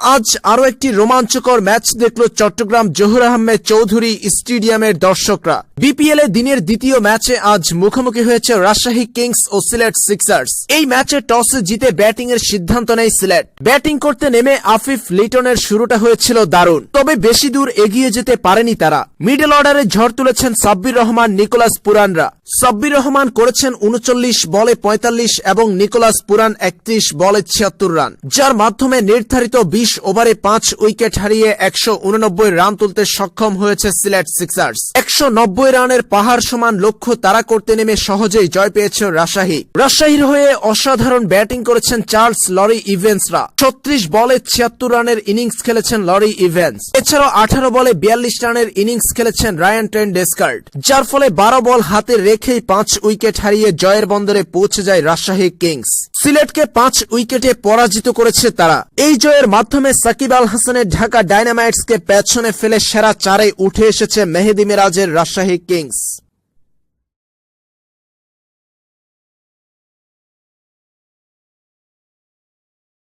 আজ আরও একটি রোমাঞ্চকর ম্যাচ দেখল চট্টগ্রাম জহুর আহমেদ চৌধুরী স্টেডিয়ামের দর্শকরা। বিপিএল এ দিনের দ্বিতীয় ম্যাচে আজ মুখোমুখি হয়েছে রাজশাহী কিংস ও সিলেট সিক্সার্স। এই ম্যাচে টসে জিতে ব্যাটিং এর সিদ্ধান্ত নেয় সিলেট। ব্যাটিং করতে নেমে আফিফ লিটনের শুরুটা হয়েছিল দারুণ। তবে বেশি দূর এগিয়ে যেতে পারেনি তারা। মিডল অর্ডারে ঝড় তুলেছেন সাব্বির রহমান, নিকোলাস পুরানরা। সাব্বির রহমান করেছেন উনচল্লিশ বলে পঁয়তাল্লিশ এবং নিকোলাস পুরান একত্রিশ বলে ছিয়াত্তর রান, যার মাধ্যমে নির্ধারিত বিশ ওভারে পাঁচ উইকেট হারিয়ে একশো উননব্বই রান তুলতে সক্ষম হয়েছে সিলেট সিক্সার্স। একশো নব্বই রানের পাহাড় সমান লক্ষ্য তারা করতে নেমে সহজেই জয় পেয়েছে রাজশাহী। রাজশাহীর হয়ে অসাধারণ ব্যাটিং করেছেন চার্লস লরি ইভেন্সরা। ছত্রিশ বলে ছিয়াত্তর রানের ইনিংস খেলেছেন লরি ইভেন্স। এছাড়াও আঠারো বলে বিয়াল্লিশ রানের ইনিংস খেলেছেন রায়ান ট্রেন ডেস্কার্ট যার ফলে বারো বল হাতে রেখেই পাঁচ উইকেট হারিয়ে জয়ের বন্দরে পৌঁছে যায় রাজশাহী কিংস। সিলেটকে পাঁচ উইকেটে পরাজিত করেছে তারা। এই জয়ের মাধ্যমে সাকিব আল হাসানের ঢাকা ডায়নামাইটসকে পেছনে ফেলে সেরা চারে উঠে এসেছে মেহেদি মিরাজের রাজশাহী কিংস।